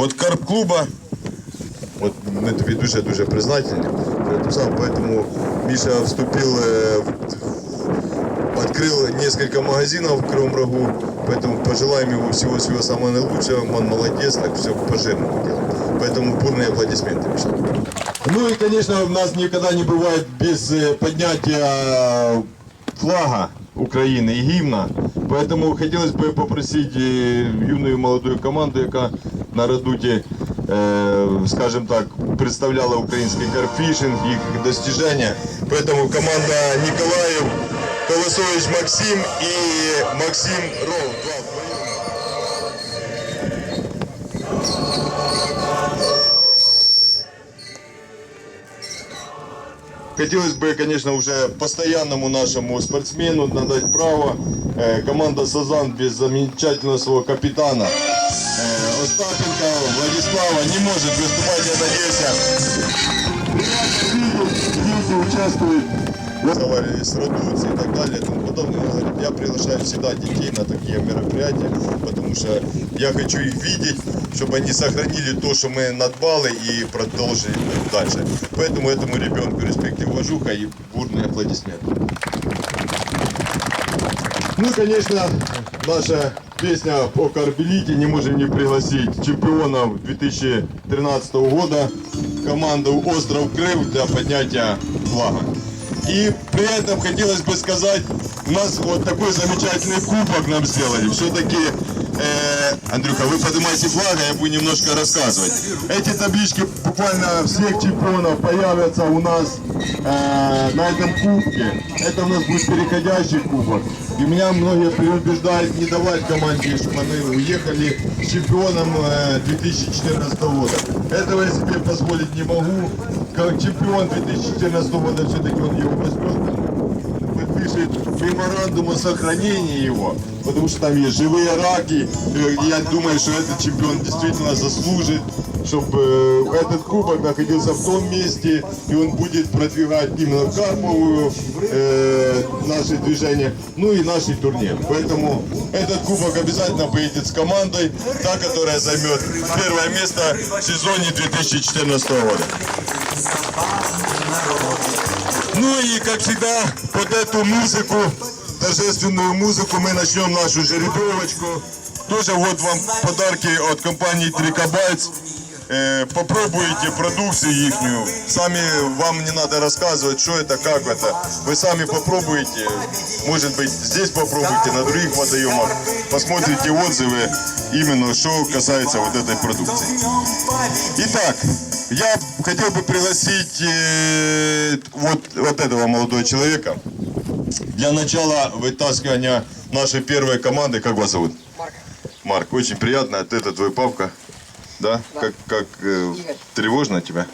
От карп-клуба, от ми тобі дуже-дуже признательні. Поэтому Миша вступил, э, в- открыл несколько магазинов в Кривом Рогу, поэтому пожелаем ему всего-всего самого наилучшего. Он молодец, так все по-жирному делает. Поэтому бурные аплодисменты, Миша. Ну и, конечно, у нас никогда не бывает без э, поднятия флага Украины и гимна. Поэтому хотелось бы попросить э, юную молодую команду, яка на Радуті, э, скажем так, представляла український карфішинг, їх достижения. Поэтому команда Николаев, Колосович Максим и Максим Ролл. Хотелось бы, конечно, уже постоянному нашему спортсмену надать право. Э, команда Сазан без замечательного своего капитана э, Остапенко Владислава не может выступать, я надеюсь. Участвует. Разговаривали с Радуцей и так далее и тому подобное. Он говорит, я приглашаю всегда детей на такие мероприятия, потому что я хочу их видеть, чтобы они сохранили то, что мы надбали и продолжили дальше. Поэтому этому ребенку респект и уважуха и бурные аплодисменты. Ну конечно, наша песня о Карбелите. Не можем не пригласить чемпионов 2013 года, команду «Остров Крым» для поднятия флага. И при этом хотелось бы сказать, у нас вот такой замечательный кубок нам сделали. Все-таки, э, Андрюха, вы поднимаете флаг, а я буду немножко рассказывать. Эти таблички буквально всех чемпионов появятся у нас э, на этом кубке. Это у нас будет переходящий кубок. И меня многие предубеждают не давать команде, чтобы мы уехали с чемпионом э, 2014 года. Этого я себе позволить не могу. Как чемпион 2014 года все-таки он его возьмет подпишет меморандум о сохранении его, потому что там есть живые раки. Э, Я думаю, что этот чемпион действительно заслужит, чтобы этот кубок находился в том месте, и он будет продвигать именно карповую э, наше движение, ну и наши турниры. Поэтому этот кубок обязательно поедет с командой, та, которая займет первое место в сезоне 2014 года. Ну и, как всегда, под эту музыку, торжественную музыку, мы начнем нашу жеребьевочку. Тоже вот вам подарки от компании Трикобайц. Э, попробуйте продукцию ихнюю. Сами вам не надо рассказывать, что это, как это. Вы сами попробуйте. Может быть, здесь попробуйте, на других водоемах. Посмотрите отзывы, именно что касается вот этой продукции. Итак, я хотел бы пригласить э, вот, вот этого молодого человека для начала вытаскивания нашей первой команды. Как вас зовут? Марк. Марк, очень приятно. Это твой папка. Да? Как, как э, Игорь. тревожно тебе?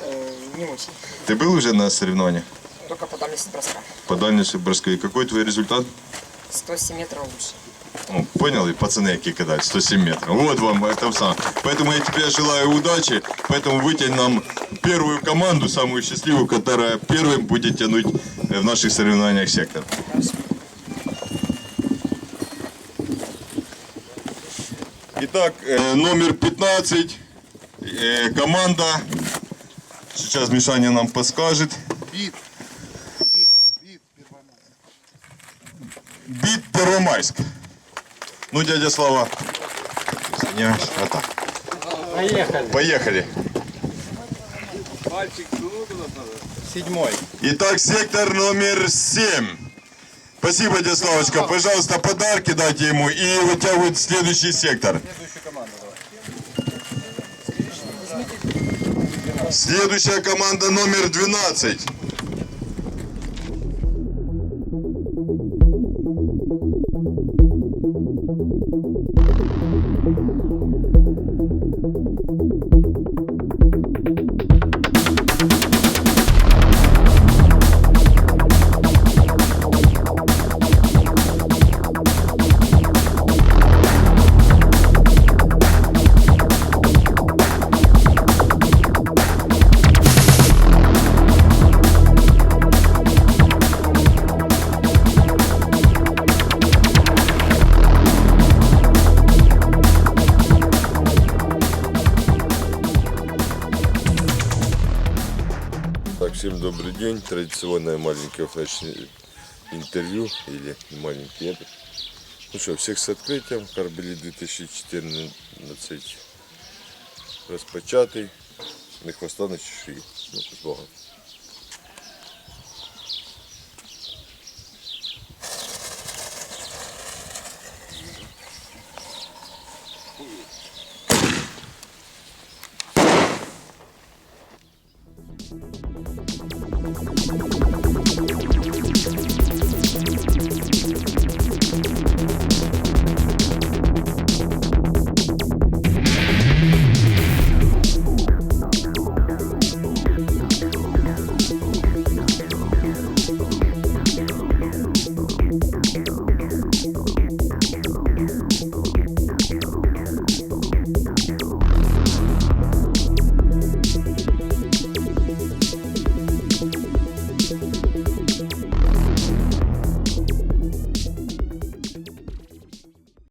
Э, не очень. Ты был уже на соревнованиях Только по дальности броска. по дальности броска? И какой твой результат? 107 метров лучше. Ну, понял, и пацаны какие кидают, 107 метров. Вот вам это сам. Поэтому я тебе желаю удачи. Поэтому вытянь нам первую команду, самую счастливую, которая первым будет тянуть в наших соревнованиях сектор. Итак, номер 15, э, команда. Сейчас Мишаня нам подскажет. Бит. Бит. Бит. Первомайск. Бит Первомайск. Ну, дядя Слава. Извиняюсь. Вот так. Поехали. Поехали. Седьмой. Итак, сектор номер 7. Спасибо, дядя Славочка. Пожалуйста, подарки дайте ему и вытягивают следующий сектор. Следующая команда номер 12. добрый день. Традиционное маленькое флеш-интервью или маленький этот. Ну что, всех с открытием. Карбелі 2014 розпочатий. Не хвоста на чешуї. Ну, з Богом. なるほど。